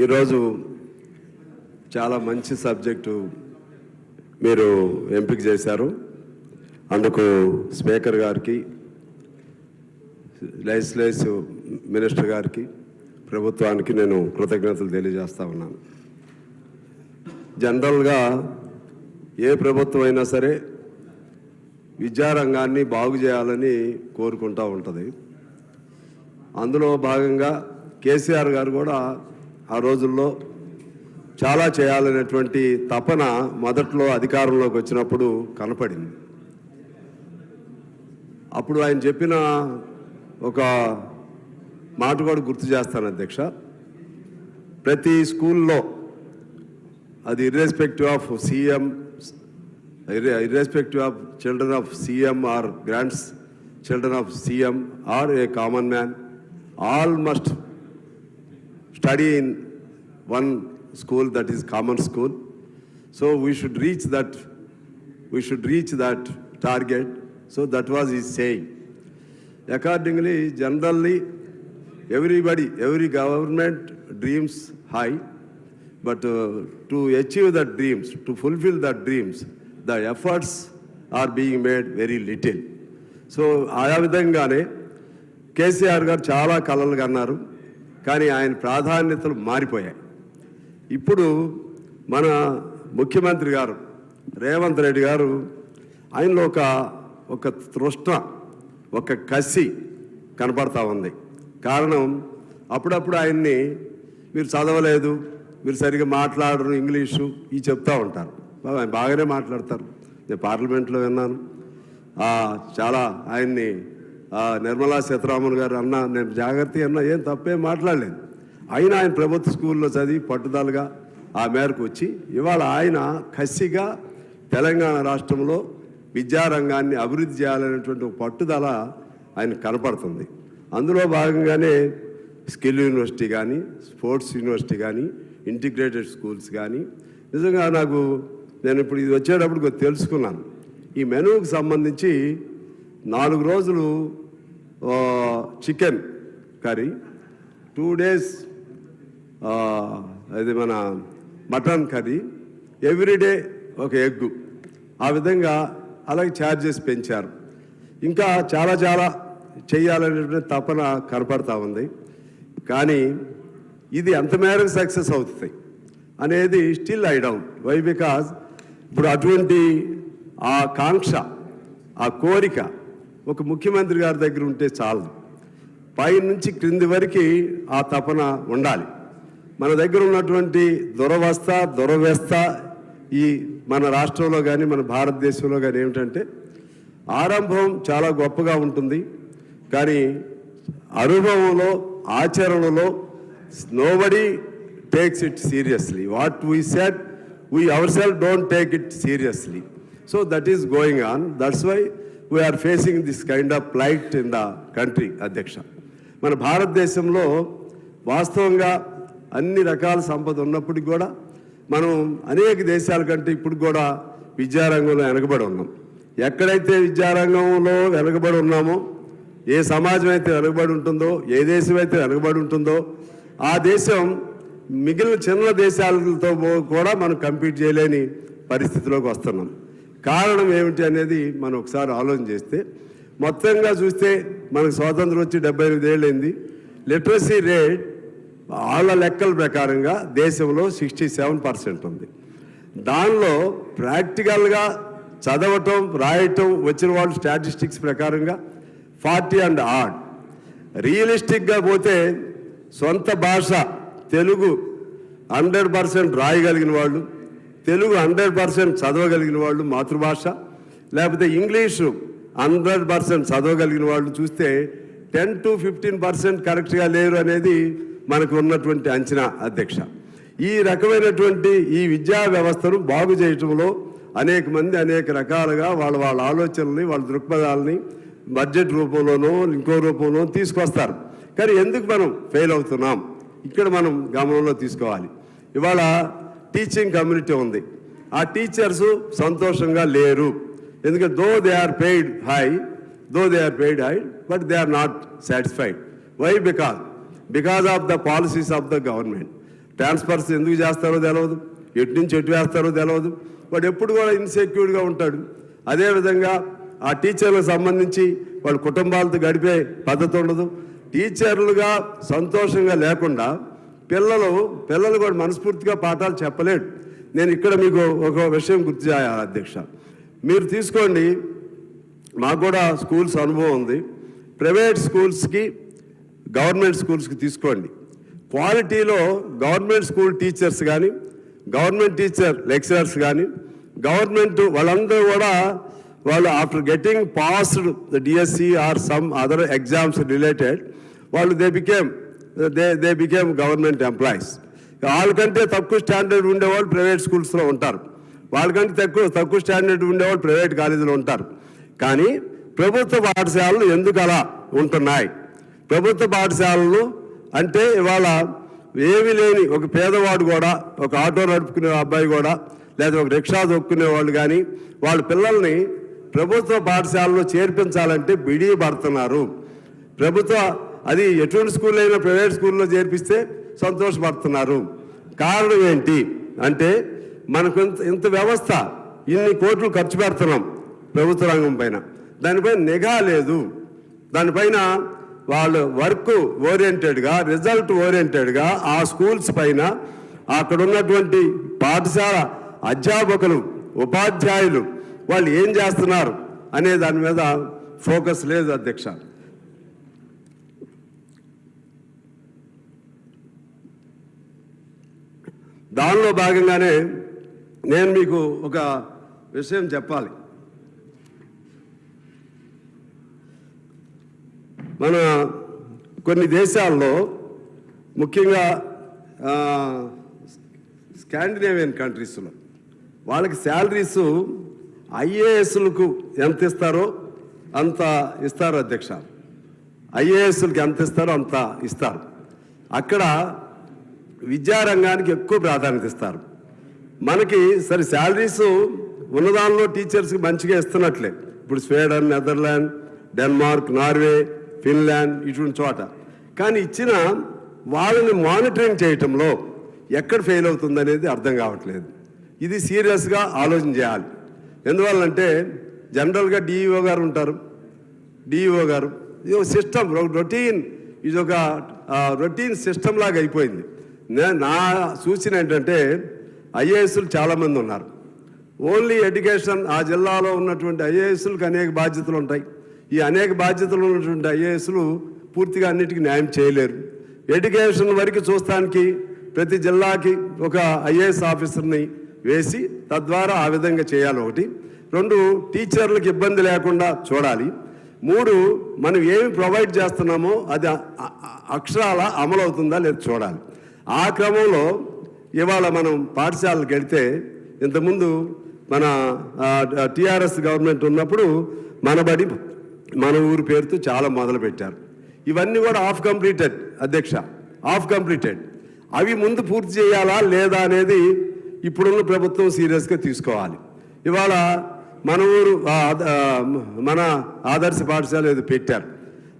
ఈరోజు చాలా మంచి సబ్జెక్టు మీరు ఎంపిక చేశారు. అందుకు స్పీకర్ గారికి లైస్లైస్ మినిస్టర్ గారికి ప్రభుత్వానికి నేను కృతజ్ఞతలు తెలియజేస్తా ఉన్నాను. జనరల్గా ఏ ప్రభుత్వం అయినా సరే విద్యారంగాన్ని బాగు చేయాలని కోరుకుంటూ ఉంటుంది. అందులో భాగంగా కేసీఆర్ గారు కూడా ఆ రోజుల్లో చాలా చేయాలనేటువంటి తపన మొదట్లో అధికారంలోకి వచ్చినప్పుడు కనపడింది. అప్పుడు ఆయన చెప్పిన ఒక మాట కూడా గుర్తు చేస్తాను అధ్యక్ష. ప్రతి స్కూల్లో అది irrespective of CM irrespective of children of CM or grands children of CM or a common man all must study in one school that is common school so we should reach that we should reach that target so that was he saying accordingly generally every బడి every government dreams high but to achieve the dreams to fulfil the dreams the efforts are being made very little so ఆయా విధంగానే కేసీఆర్ గారు చాలా కళలు అన్నారు కానీ ఆయన ప్రాధాన్యతలు మారిపోయాయి. ఇప్పుడు మన ముఖ్యమంత్రి గారు రేవంత్ రెడ్డి గారు ఆయనలో ఒక ఒక తృష్ణ ఒక కసి కనపడతా ఉంది. కారణం అప్పుడప్పుడు ఆయన్ని మీరు చదవలేదు మీరు సరిగా మాట్లాడరు ఇంగ్లీషు ఇవి చెప్తా ఉంటారు. ఆయన బాగానే మాట్లాడతారు. నేను పార్లమెంట్లో విన్నాను. చాలా ఆయన్ని నిర్మలా సీతారామన్ గారు అన్న నేను జాగ్రత్త అన్నా ఏం తప్పేం మాట్లాడలేదు. అయినా ఆయన ప్రభుత్వ స్కూల్లో చదివి పట్టుదలగా ఆ మేరకు వచ్చి ఇవాళ ఆయన కసిగా తెలంగాణ రాష్ట్రంలో విద్యారంగాన్ని అభివృద్ధి చేయాలనేటువంటి ఒక పట్టుదల ఆయన కనపడుతుంది. అందులో భాగంగానే స్కిల్ యూనివర్సిటీ కానీ స్పోర్ట్స్ యూనివర్సిటీ కానీ ఇంటిగ్రేటెడ్ స్కూల్స్ కానీ నిజంగా నాకు నేను ఇప్పుడు ఇది వచ్చేటప్పుడు తెలుసుకున్నాను. ఈ మెనూకి సంబంధించి నాలుగు రోజులు చికెన్ కర్రీ టూ డేస్ అది మన మటన్ కర్రీ. ఎవ్రీడే ఒక ఎగ్గు. ఆ విధంగా అలాగే ఛార్జెస్ పెంచారు. ఇంకా చాలా చాలా చేయాలనేటువంటి తపన కనపడతా ఉంది. కానీ ఇది ఎంత మేరకు సక్సెస్ అవుతుంది అనేది still I doubt why because ఇప్పుడు అటువంటి ఆ కాంక్ష ఆ కోరిక ఒక ముఖ్యమంత్రి గారి దగ్గర ఉంటే చాలు. పై నుంచి క్రింది వరకు ఆ తపన ఉండాలి. మన దగ్గర ఉన్నటువంటి దురవస్థ దురవ్యస్థ ఈ మన రాష్ట్రంలో కానీ మన భారతదేశంలో కానీ ఏమిటంటే ఆరంభం చాలా గొప్పగా ఉంటుంది. కానీ అనుభవంలో ఆచరణలో nobody takes it seriously what we set we our cell don't take it seriously so that is going on that's why we're facing this kind of plight in the country అధ్యక్ష మన భారతదేశంలో వాస్తవంగా అన్ని రకాల సంపద ఉన్నప్పటికి కూడా మనం అనేక దేశాల కంటే ఇప్పుడు కూడా విద్యారంగంలో వెనకబడి ఉన్నాం. ఎక్కడైతే విద్యారంగంలో వెనకబడి ఉన్నామో ఏ సమాజం అయితే వెనకబడి ఉంటుందో ఏ దేశం అయితే వెనకబడి ఉంటుందో ఆ దేశం మిగిలిన చిన్న దేశాలతో కూడా మనం కంపీట్ చేయలేని పరిస్థితిలోకి వస్తున్నాం. కారణం ఏమిటి అనేది మనం ఒకసారి ఆలోచన చేస్తే మొత్తంగా చూస్తే మనకు స్వాతంత్రం వచ్చి డెబ్బై ఎనిమిది ఏళ్ళైంది లిటరసీ రేట్ వాళ్ళ లెక్కల ప్రకారంగా దేశంలో సిక్స్టీ సెవెన్ పర్సెంట్ ఉంది. దానిలో ప్రాక్టికల్గా చదవటం రాయటం వచ్చిన వాళ్ళు స్టాటిస్టిక్స్ ప్రకారంగా ఫార్టీ అండ్ ఆడ్ రియలిస్టిక్గా పోతే సొంత భాష తెలుగు హండ్రెడ్ పర్సెంట్ రాయగలిగిన వాళ్ళు తెలుగు హండ్రెడ్ పర్సెంట్ చదవగలిగిన వాళ్ళు మాతృభాష లేకపోతే ఇంగ్లీషు హండ్రెడ్ పర్సెంట్ చదవగలిగిన వాళ్ళు చూస్తే టెన్ టు ఫిఫ్టీన్ పర్సెంట్ కరెక్ట్గా లేరు అనేది మనకు ఉన్నటువంటి అంచనా అధ్యక్ష. ఈ రకమైనటువంటి ఈ విద్యా వ్యవస్థను బాగు చేయటంలో అనేక మంది అనేక రకాలుగా వాళ్ళ వాళ్ళ ఆలోచనల్ని వాళ్ళ దృక్పథాలని బడ్జెట్ రూపంలోనో ఇంకో రూపంలో తీసుకొస్తారు. కానీ ఎందుకు మనం ఫెయిల్ అవుతున్నాం? ఇక్కడ మనం గమనంలో తీసుకోవాలి. ఇవాళ టీచింగ్ కమ్యూనిటీ ఉంది. ఆ టీచర్స్ సంతోషంగా లేరు. ఎందుకంటే though they are paid high though they are paid high but they are not satisfied. Why? Because because of the policies of the government transfers ఎందుకు చేస్తారో తెలియదు ఎటు నుంచి ఎటు వేస్తారో తెలియదు వాడు ఎప్పుడు కూడా ఇన్సెక్యూర్డ్గా ఉంటాడు. అదేవిధంగా ఆ టీచర్లకు సంబంధించి వాళ్ళ కుటుంబాలతో గడిపే పద్ధతి ఉండదు. టీచర్లుగా సంతోషంగా లేకుండా పిల్లలు పిల్లలు కూడా మనస్ఫూర్తిగా పాఠాలు చెప్పలేడు. నేను ఇక్కడ మీకు ఒక విషయం గుర్తు చేయాలి అధ్యక్ష. మీరు తీసుకోండి. మాకు కూడా స్కూల్స్ అనుభవం ఉంది. ప్రైవేట్ స్కూల్స్కి గవర్నమెంట్ స్కూల్స్కి తీసుకోండి. క్వాలిటీలో గవర్నమెంట్ స్కూల్ టీచర్స్ కానీ గవర్నమెంట్ టీచర్ లెక్చరర్స్ కానీ గవర్నమెంట్ వాళ్ళందరూ కూడా వాళ్ళు after getting passed DSC or some other exams related వాళ్ళు they became they they became government employees. వాళ్ళకంటే తక్కువ స్టాండర్డ్ ఉండేవాళ్ళు ప్రైవేట్ స్కూల్స్లో ఉంటారు. వాళ్ళకంటే తక్కువ తక్కువ స్టాండర్డ్ ఉండేవాళ్ళు ప్రైవేట్ కాలేజీలో ఉంటారు. కానీ ప్రభుత్వ పాఠశాలలు ఎందుకు అలా ఉంటున్నాయి? ప్రభుత్వ పాఠశాలలు అంటే ఇవాళ ఏమీ లేని ఒక పేదవాడు కూడా ఒక ఆటో నడుపుకునే అబ్బాయి కూడా లేదా ఒక రిక్షా దొక్కునే వాళ్ళు కానీ వాళ్ళ పిల్లల్ని ప్రభుత్వ పాఠశాలలో చేర్పించాలంటే బిడి పడుతున్నారు. ప్రభుత్వ అది ఎటువంటి స్కూల్ అయినా ప్రైవేట్ స్కూల్లో చేర్పిస్తే సంతోషపడుతున్నారు. కారణం ఏంటి? అంటే మనకు ఇంత ఇంత వ్యవస్థ ఇన్ని కోట్లు ఖర్చు పెడుతున్నాం ప్రభుత్వ రంగం పైన. దానిపైన నిఘా లేదు. దానిపైన వాళ్ళు వర్క్ ఓరియంటెడ్గా రిజల్ట్ ఓరియంటెడ్గా ఆ స్కూల్స్ పైన అక్కడ ఉన్నటువంటి పాఠశాల అధ్యాపకులు ఉపాధ్యాయులు వాళ్ళు ఏం చేస్తున్నారు అనే దాని మీద ఫోకస్ లేదు అధ్యక్ష. దానిలో భాగంగానే నేను మీకు ఒక విషయం చెప్పాలి. మన కొన్ని దేశాల్లో ముఖ్యంగా స్కాండినేవియన్ కంట్రీస్లో వాళ్ళకి శాలరీస్ ఐఏఎస్లకు ఎంత ఇస్తారో అంత ఇస్తారు అధ్యక్ష. ఐఏఎస్లకి ఎంత ఇస్తారో అంత ఇస్తారు. అక్కడ విద్యారంగానికి ఎక్కువ ప్రాధాన్యత ఇస్తారు. మనకి సరే శాలరీస్ ఉన్నదానిలో టీచర్స్కి మంచిగా ఇస్తున్నట్లే. ఇప్పుడు Sweden Netherland Denmark Norway Finland ఇటువంటి చోట. కానీ ఇచ్చిన వాళ్ళని మానిటరింగ్ చేయటంలో ఎక్కడ ఫెయిల్ అవుతుంది అనేది అర్థం కావట్లేదు. ఇది సీరియస్గా ఆలోచన చేయాలి. ఎందువల్లంటే జనరల్గా డిఈఓ గారు ఉంటారు. డిఈఓ గారు. ఇది ఒక సిస్టమ్ రొటీన్ ఇది ఒక రొటీన్ సిస్టమ్ లాగా అయిపోయింది. నా సూచన ఏంటంటే ఐఏఎస్లు చాలామంది ఉన్నారు. ఓన్లీ ఎడ్యుకేషన్ ఆ జిల్లాలో ఉన్నటువంటి ఐఏఎస్లకు అనేక బాధ్యతలు ఉంటాయి. ఈ అనేక బాధ్యతలు ఉన్నటువంటి ఐఏఎస్లు పూర్తిగా అన్నిటికీ న్యాయం చేయలేరు. ఎడ్యుకేషన్ వరకు చూస్తానికి ప్రతి జిల్లాకి ఒక ఐఏఎస్ ఆఫీసర్ని వేసి తద్వారా ఆ విధంగా చేయాలి ఒకటి. రెండు టీచర్లకు ఇబ్బంది లేకుండా చూడాలి. మూడు మనం ఏమి ప్రొవైడ్ చేస్తున్నామో అది అక్షరాల అమలు అవుతుందా లేదా చూడాలి. ఆ క్రమంలో ఇవాళ మనం పాఠశాలకు వెళితే ఇంతకుముందు మన టీఆర్ఎస్ గవర్నమెంట్ ఉన్నప్పుడు మన బడి మన ఊరి పేరుతో చాలా మొదలు పెట్టారు ఇవన్నీ కూడా ఆఫ్ కంప్లీటెడ్ అధ్యక్ష. ఆఫ్ కంప్లీటెడ్ అవి ముందు పూర్తి చేయాలా లేదా అనేది ఇప్పుడున్న ప్రభుత్వం సీరియస్గా తీసుకోవాలి. ఇవాళ మన ఊరు మన ఆదర్శ పాఠశాల ఏదో పెట్టారు.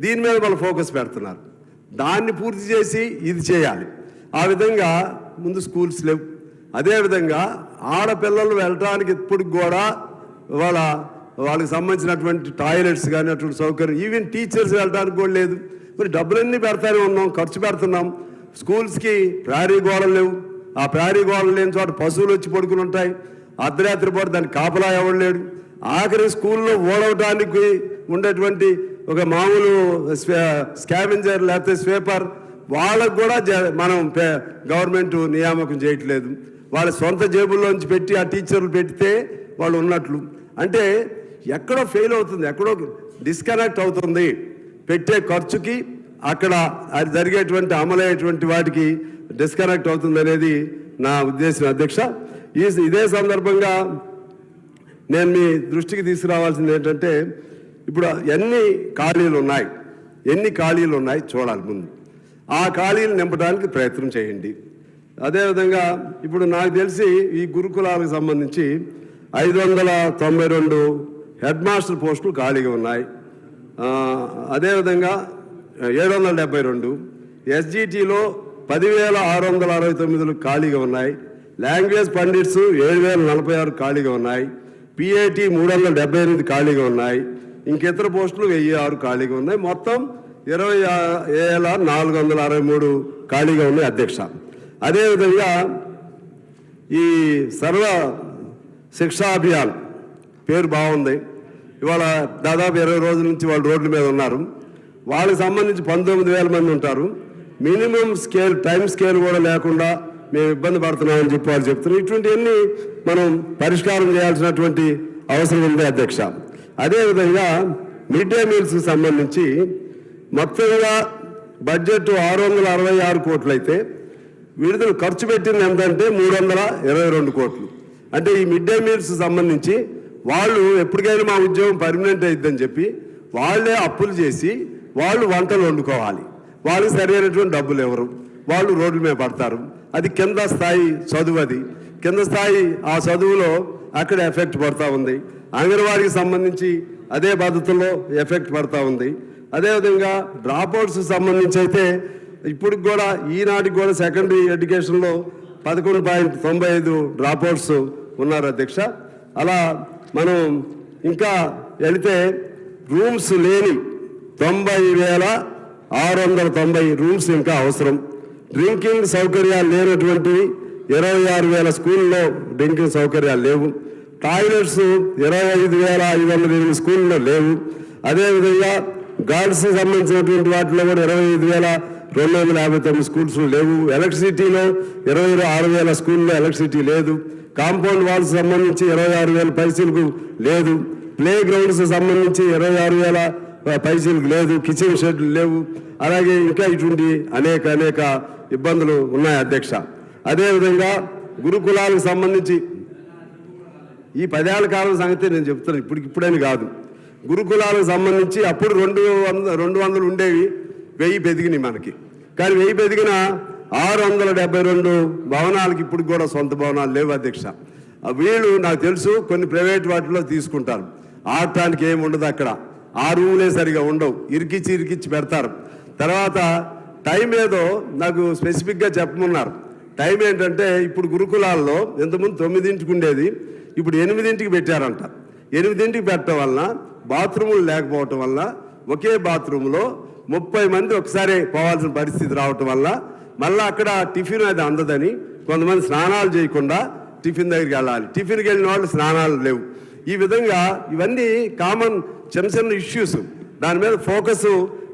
దీని మీద వాళ్ళు ఫోకస్ పెడుతున్నారు. దాన్ని పూర్తి చేసి ఇది చేయాలి. ఆ విధంగా ముందు స్కూల్స్ లేవు. అదేవిధంగా ఆడపిల్లలు వెళ్ళటానికి ఇప్పుడు కూడా వాళ్ళ వాళ్ళకి సంబంధించినటువంటి టాయిలెట్స్ కానీ అటువంటి సౌకర్యం ఈవెన్ టీచర్స్ వెళ్ళడానికి కూడా లేదు. మరి డబ్బులన్నీ పెడతానే ఉన్నాం ఖర్చు పెడుతున్నాం. స్కూల్స్కి ప్రారీ గోడలు లేవు. ఆ ప్రారీ గోడలు లేని చోట పశువులు వచ్చి పడుకుని ఉంటాయి. అర్ధరాత్రి పూట దాన్ని కాపలా ఎవడు లేడు. ఆఖరి స్కూల్లో ఓడవటానికి ఉండేటువంటి ఒక మామూలు స్కావెంజర్ లేకపోతే స్వీపర్ వాళ్ళకు కూడా జ- మనం గవర్నమెంట్ నియామకం చేయట్లేదు. వాళ్ళ సొంత జేబుల్లోంచి పెట్టి ఆ టీచర్లు పెడితే వాళ్ళు ఉన్నట్లు. అంటే ఎక్కడో ఫెయిల్ అవుతుంది ఎక్కడో డిస్కనెక్ట్ అవుతుంది. పెట్టే ఖర్చుకి అక్కడ అది జరిగేటువంటి అమలయ్యేటువంటి వాటికి డిస్కనెక్ట్ అవుతుంది అనేది నా ఉద్దేశం. అధ్యక్ష ఈ ఇదే సందర్భంగా నేను మీ దృష్టికి తీసుకురావాల్సింది ఏంటంటే ఇప్పుడు ఎన్ని ఖాళీలు ఉన్నాయి ఎన్ని ఖాళీలు ఉన్నాయి చూడాలి ముందు. ఆ ఖాళీలు నింపడానికి ప్రయత్నం చేయండి. అదేవిధంగా ఇప్పుడు నాకు తెలిసి ఈ గురుకులాలకు సంబంధించి ఐదు వందల తొంభై రెండు హెడ్ మాస్టర్ పోస్టులు ఖాళీగా ఉన్నాయి. అదేవిధంగా ఏడు వందల డెబ్బై రెండు ఎస్జిటిలో పదివేల ఆరు వందల అరవై తొమ్మిదిలు ఖాళీగా ఉన్నాయి. లాంగ్వేజ్ పండిట్స్ ఏడు వేల నలభై ఆరు ఖాళీగా ఉన్నాయి. పిఐటి మూడు వందల డెబ్బై ఎనిమిది ఖాళీగా ఉన్నాయి. ఇంకితర పోస్టులు వెయ్యి ఆరు ఖాళీగా ఉన్నాయి. మొత్తం ఇరవై వేల నాలుగు వందల అరవై మూడు ఖాళీగా ఉన్నాయి అధ్యక్ష. అదేవిధంగా ఈ సర్వ శిక్షా అభియాన్ పేరు బాగుంది. ఇవాళ దాదాపు ఇరవై రోజుల నుంచి వాళ్ళు రోడ్ల మీద ఉన్నారు. వాళ్ళకి సంబంధించి పంతొమ్మిది వేల మంది ఉంటారు. మినిమం స్కేల్ టైం స్కేల్ కూడా లేకుండా మేము ఇబ్బంది పడుతున్నామని చెప్పి వాళ్ళు చెప్తున్నారు. ఇటువంటివన్నీ మనం పరిష్కారం చేయాల్సినటువంటి అవసరం ఉంది అధ్యక్ష. అదేవిధంగా మిడ్ డే మీల్స్కి సంబంధించి మొత్తంగా బడ్జెట్ ఆరు వందల అరవై ఆరు కోట్లు అయితే విడుదల ఖర్చు పెట్టింది ఎంతంటే మూడు వందల ఇరవై రెండు కోట్లు. అంటే ఈ మిడ్ డే మీల్స్ సంబంధించి వాళ్ళు ఎప్పటికైనా మా ఉద్యోగం పర్మనెంట్ అయిద్దని చెప్పి వాళ్ళే అప్పులు చేసి వాళ్ళు వంటలు వండుకోవాలి. వాళ్ళకి సరైనటువంటి డబ్బులు ఎవరు? వాళ్ళు రోడ్ల మీద పడతారు. అది కింద స్థాయి చదువు అది. కింద స్థాయి ఆ చదువులో అక్కడ ఎఫెక్ట్ పడతా ఉంది. అంగన్వాడీకి సంబంధించి అదే పద్ధతుల్లో ఎఫెక్ట్ పడతా ఉంది. అదేవిధంగా డ్రాప్అవుట్స్ సంబంధించి అయితే ఇప్పుడు కూడా ఈనాటికి కూడా సెకండరీ ఎడ్యుకేషన్లో పదకొండు పాయింట్ తొంభై ఐదు డ్రాప్అవుట్స్ ఉన్నారు అధ్యక్ష. అలా మనం ఇంకా వెళితే రూమ్స్ లేని తొంభై వేల ఆరు వందల తొంభై రూమ్స్ ఇంకా అవసరం. డ్రింకింగ్ సౌకర్యాలు లేనటువంటి ఇరవై ఆరు వేల స్కూల్లో డ్రింకింగ్ సౌకర్యాలు లేవు. టాయిలెట్స్ ఇరవై ఐదు వేల ఐదు వందల ఎనిమిది స్కూల్లో లేవు. అదేవిధంగా గర్ల్స్ సంబంధించినటువంటి వాటిలో కూడా ఇరవై ఐదు వేల రెండు వందల యాభై తొమ్మిది స్కూల్స్ లేవు. ఎలక్ట్రిసిటీలో ఇరవై ఆరు వేల స్కూల్లో ఎలక్ట్రిసిటీ లేదు. కాంపౌండ్ వాల్స్ సంబంధించి ఇరవై ఆరు వేల పైసలకు లేదు. ప్లే గ్రౌండ్స్ సంబంధించి ఇరవై ఆరు వేల పైసలకు లేదు. కిచెన్ షెడ్లు లేవు. అలాగే ఇంకా ఇటువంటి అనేక అనేక ఇబ్బందులు ఉన్నాయి అధ్యక్ష. అదేవిధంగా గురుకులాలకు సంబంధించి ఈ పదేళ్ళ కాలం సంగతి నేను చెప్తున్నాను ఇప్పుడు ఇప్పుడని కాదు. గురుకులాలకు సంబంధించి అప్పుడు రెండు వంద రెండు వందలు ఉండేవి. వెయ్యి పెదిగినాయి మనకి. కానీ వెయ్యి పెదిగిన ఆరు వందల డెబ్బై రెండు భవనాలకి ఇప్పుడు కూడా సొంత భవనాలు లేవు అధ్యక్ష. వీళ్ళు నాకు తెలుసు కొన్ని ప్రైవేట్ వాటిలో తీసుకుంటారు. ఆడటానికి ఏమి ఉండదు అక్కడ. ఆ రూములే సరిగా ఉండవు. ఇరికిచ్చి ఇరికిచ్చి పెడతారు. తర్వాత టైం ఏదో నాకు స్పెసిఫిక్గా చెప్పమన్నారు. టైం ఏంటంటే ఇప్పుడు గురుకులాల్లో ఇంతకుముందు తొమ్మిదింటికి ఉండేది ఇప్పుడు ఎనిమిదింటికి పెట్టారంట. ఎనిమిదింటికి పెట్టడం వలన బాత్రూములు లేకపోవటం వల్ల ఒకే బాత్రూంలో ముప్పై మంది ఒకసారి పోవాల్సిన పరిస్థితి రావటం వల్ల మళ్ళీ అక్కడ టిఫిన్ అది అందదని కొంతమంది స్నానాలు చేయకుండా టిఫిన్ దగ్గరికి వెళ్ళాలి. టిఫిన్కి వెళ్ళిన వాళ్ళు స్నానాలు లేవు. ఈ విధంగా ఇవన్నీ కామన్ చిన్న చిన్న ఇష్యూస్. దాని మీద ఫోకస్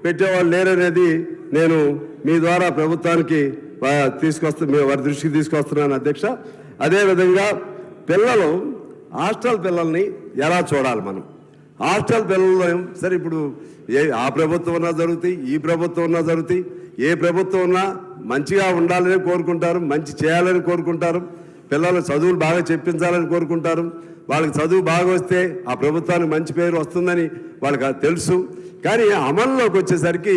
పెట్టేవాళ్ళు లేరనేది నేను మీ ద్వారా ప్రభుత్వానికి ఆ, తీసుకొస్తు వారి దృష్టికి తీసుకొస్తున్నాను అధ్యక్ష. అదేవిధంగా పిల్లలు హాస్టల్ పిల్లల్ని ఎలా చూడాలి మనం? హాస్టల్ పిల్లలు సరే ఇప్పుడు ఏ ఆ ప్రభుత్వం ఉన్నా జరుగుతాయి ఈ ప్రభుత్వం ఉన్నా జరుగుతాయి ఏ ప్రభుత్వం ఉన్నా మంచిగా ఉండాలని కోరుకుంటారు మంచి చేయాలని కోరుకుంటారు. పిల్లలు చదువులు బాగా చెప్పించాలని కోరుకుంటారు. వాళ్ళకి చదువు బాగా వస్తే ఆ ప్రభుత్వానికి మంచి పేరు వస్తుందని వాళ్ళకి తెలుసు. కానీ అమల్లోకి వచ్చేసరికి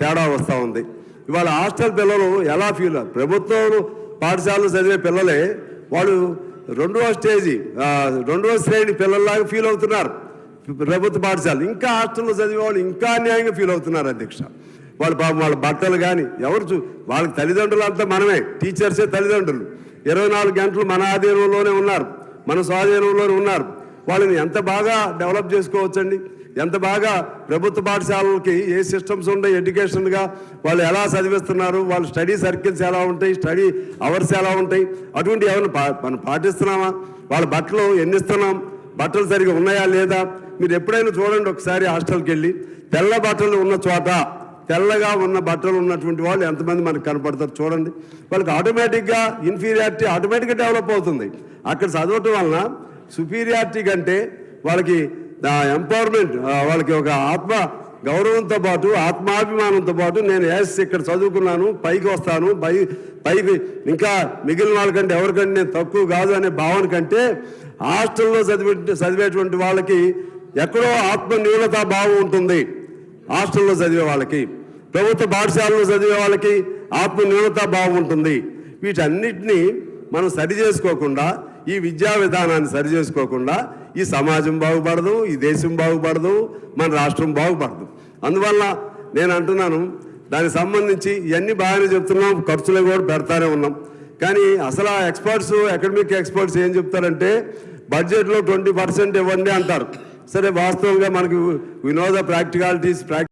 తేడా వస్తూ ఉంది. ఇవాళ హాస్టల్ పిల్లలు ఎలా ఫీల్ ప్రభుత్వం పాఠశాలలో చదివే పిల్లలే వాళ్ళు రెండవ స్టేజీ రెండవ శ్రేణి పిల్లల్లాగా ఫీల్ అవుతున్నారు. ప్రభుత్వ పాఠశాలలు. ఇంకా హాస్టల్లో చదివే వాళ్ళు ఇంకా అన్యాయంగా ఫీల్ అవుతున్నారు అధ్యక్ష. వాళ్ళు పాపం వాళ్ళ బట్టలు కానీ ఎవరు చూ వాళ్ళకి తల్లిదండ్రులు అంతా మనమే టీచర్సే తల్లిదండ్రులు. ఇరవై నాలుగు గంటలు మన ఆధీనంలోనే ఉన్నారు మన స్వాధీనంలోనే ఉన్నారు. వాళ్ళని ఎంత బాగా డెవలప్ చేసుకోవచ్చండి? ఎంత బాగా ప్రభుత్వ పాఠశాలలకి ఏ సిస్టమ్స్ ఉన్నాయి ఎడ్యుకేషన్గా? వాళ్ళు ఎలా చదివిస్తున్నారు? వాళ్ళ స్టడీ సర్కిల్స్ ఎలా ఉంటాయి? స్టడీ అవర్స్ ఎలా ఉంటాయి? అటువంటి ఏమైనా పా మనం పాటిస్తున్నామా? వాళ్ళ బట్టలు ఎన్ని ఇస్తున్నాం బట్టలు సరిగా ఉన్నాయా లేదా? మీరు ఎప్పుడైనా చూడండి ఒకసారి హాస్టల్కి వెళ్ళి తెల్ల బట్టలు ఉన్న చోట తెల్లగా ఉన్న బట్టలు ఉన్నటువంటి వాళ్ళు ఎంతమంది మనకు కనపడతారు చూడండి. వాళ్ళకి ఆటోమేటిక్గా ఇన్ఫీరియారిటీ ఆటోమేటిక్గా డెవలప్ అవుతుంది. అక్కడ చదవటం వలన సుపీరియారిటీ కంటే వాళ్ళకి ఎంపవర్మెంట్ వాళ్ళకి ఒక ఆత్మ గౌరవంతో పాటు ఆత్మాభిమానంతో పాటు నేను ఎస్ ఇక్కడ చదువుకున్నాను పైకి వస్తాను పై పైకి ఇంకా మిగిలిన వాళ్ళకంటే ఎవరికంటే నేను తక్కువ కాదు అనే భావన కంటే హాస్టల్లో చదివే చదివేటువంటి వాళ్ళకి ఎక్కడో ఆత్మ న్యూనతా భావం ఉంటుంది. హాస్టల్లో చదివే వాళ్ళకి. ప్రభుత్వ పాఠశాలలో చదివే వాళ్ళకి ఆత్మన్యూనత భావం ఉంటుంది వీటన్నిటినీ మనం సరి చేసుకోకుండా ఈ విద్యా విధానాన్ని సరి చేసుకోకుండా ఈ సమాజం బాగుపడదు ఈ దేశం బాగుపడదు మన రాష్ట్రం బాగుపడదు. అందువల్ల నేను అంటున్నాను దానికి సంబంధించి ఇవన్నీ బాగానే చెప్తున్నాం ఖర్చులు కూడా పెడతానే ఉన్నాం. కానీ అసలు ఆ ఎక్స్పర్ట్స్ అకాడమిక్ ఎక్స్పర్ట్స్ ఏం చెప్తారంటే బడ్జెట్లో ట్వంటీ పర్సెంట్ ఇవ్వండి అంటారు. సరే వాస్తవంగా మనకి వినోద ప్రాక్టికాలిటీస్ ప్రాక్టి